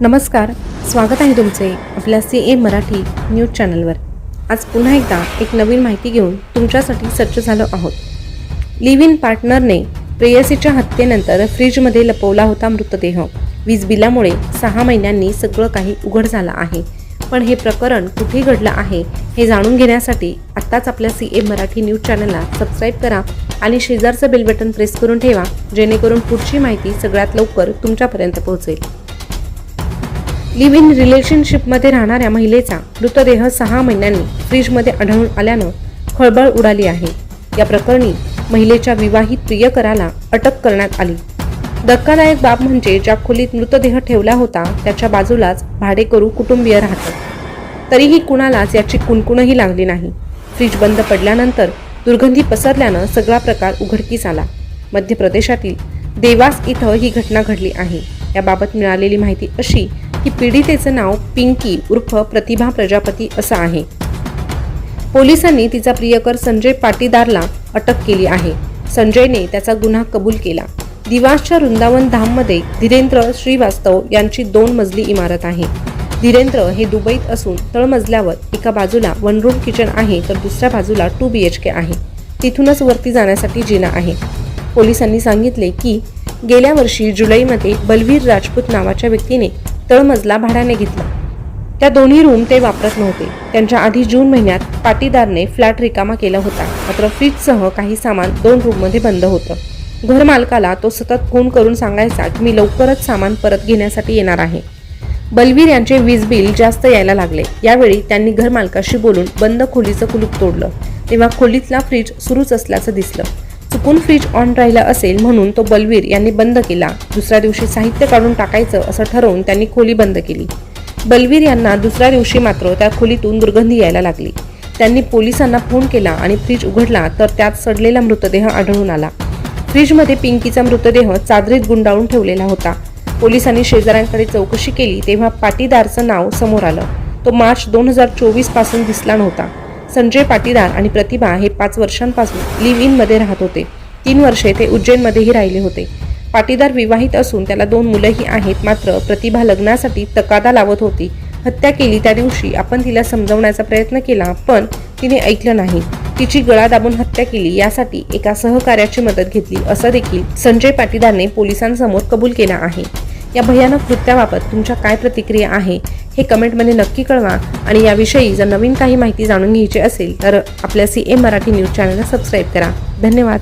नमस्कार स्वागत आहे तुमचे आपल्या सी ए मराठी न्यूज चॅनलवर. आज पुन्हा एकदा एक नवीन माहिती घेऊन तुमच्यासाठी सज्ज झालो आहोत. लिव्ह इन पार्टनरने प्रेयसीच्या हत्येनंतर फ्रीजमध्ये लपवला होता मृतदेह. वीज बिलामुळे सहा महिन्यांनी सगळं काही उघड झालं आहे. पण हे प्रकरण कुठे घडलं आहे हे जाणून घेण्यासाठी आत्ताच आपल्या सी ए मराठी न्यूज चॅनलला सबस्क्राईब करा आणि शेजारचं बेल बटन प्रेस करून ठेवा जेणेकरून पुढची माहिती सगळ्यात लवकर तुमच्यापर्यंत पोहोचेल. लिव्ह इन रिलेशनशिपमध्ये राहणाऱ्या महिलेचा मृतदेह सहा महिन्यांनी फ्रीजमध्ये आढळून आल्यानं खळबळ उडाली आहे. या प्रकरणी महिलेच्या विवाहित प्रियकराला अटक करण्यात आली. धक्कादायक बाब म्हणजे ज्या खोलीत मृतदेह ठेवला होता त्याच्या बाजूलाच भाडेकरू कुटुंबीय राहतात तरीही कुणालाच याची कुणकुणही लागली नाही. फ्रीज बंद पडल्यानंतर दुर्गंधी पसरल्यानं सगळा प्रकार उघडकीस आला. मध्य प्रदेशातील देवास इथं ही घटना घडली आहे. याबाबत मिळालेली माहिती अशी की पीडितेचं नाव पिंकी उर्फ प्रतिभा प्रजापती असं आहे. पोलिसांनी तिचा प्रियकर संजय पाटीदारला अटक केली आहे. संजयने त्याचा गुन्हा कबूल केला. दिवासच्या वृंदावन धाममध्ये धीरेंद्र श्रीवास्तव यांची दोन मजली इमारत आहे. धीरेंद्र हे दुबईत असून तळमजल्यावर एका बाजूला वन रूम किचन आहे तर दुसऱ्या बाजूला टू बी एच के आहे. तिथूनच वरती जाण्यासाठी जिना आहे. पोलिसांनी सांगितले की गेल्या वर्षी जुलैमध्ये बलवीर राजपूत नावाच्या व्यक्तीने तळमजला भाड्याने घेतला. त्या दोन्ही रूम ते वापरत नव्हते. त्यांच्या आधी जून महिन्यात पाटीदारने फ्लॅट रिकामा केला होता. मात्र फ्रीजसह काही सामान दोन रूममध्ये बंद होतं. घरमालकाला तो सतत फोन करून सांगायचा की मी लवकरच सामान परत घेण्यासाठी येणार आहे. बलवीर यांचे वीज बिल जास्त यायला लागले. यावेळी त्यांनी घरमालकाशी बोलून बंद खोलीचं कुलूप तोडलं. तेव्हा खोलीतला फ्रीज सुरूच असल्याचं दिसलं. चुकून फ्रीज ऑन राहिला असेल म्हणून तो बलवीर यांनी बंद केला. दुसऱ्या दिवशी साहित्य काढून टाकायचं असं ठरवून त्यांनी खोली बंद केली. बलवीर यांना दुसऱ्या दिवशी मात्र त्या खोलीतून दुर्गंधी यायला लागली. त्यांनी पोलिसांना फोन केला आणि फ्रीज उघडला तर त्यात सडलेला मृतदेह आढळून आला. फ्रीजमध्ये पिंकीचा मृतदेह चादरीत गुंडाळून ठेवलेला होता. पोलिसांनी शेजाऱ्यांकडे चौकशी केली तेव्हा पाटीदारचं नाव समोर आलं. तो मार्च दोन हजार चोवीसपासून दिसला नव्हता. संजय पाटीदार आणि प्रतिभा हे पाच वर्षांपासून लिव्ह इनमध्ये राहत होते. तीन वर्षे ते उज्जैनमध्येही राहिले होते. पाटीदार विवाहित असून त्याला दोन मुलंही आहेत मात्र प्रतिभा लग्नासाठी तकादा लावत होती. हत्या केली त्या दिवशी आपण तिला समजवण्याचा प्रयत्न केला पण तिने ऐकलं नाही. तिची गळा दाबून हत्या केली यासाठी एका सहकार्याची मदत घेतली असं देखील संजय पाटीदारने पोलिसांसमोर कबूल केला आहे. या भयानक कृत्याबाबत तुमच्या काय प्रतिक्रिया आहे? हे कमेंटमध्ये नक्की कळवा. आणि याविषयी जर नवीन काही माहिती जाणून घ्यायची असेल तर आपल्या सी ए मराठी न्यूज चॅनलला सबस्क्राईब करा. धन्यवाद.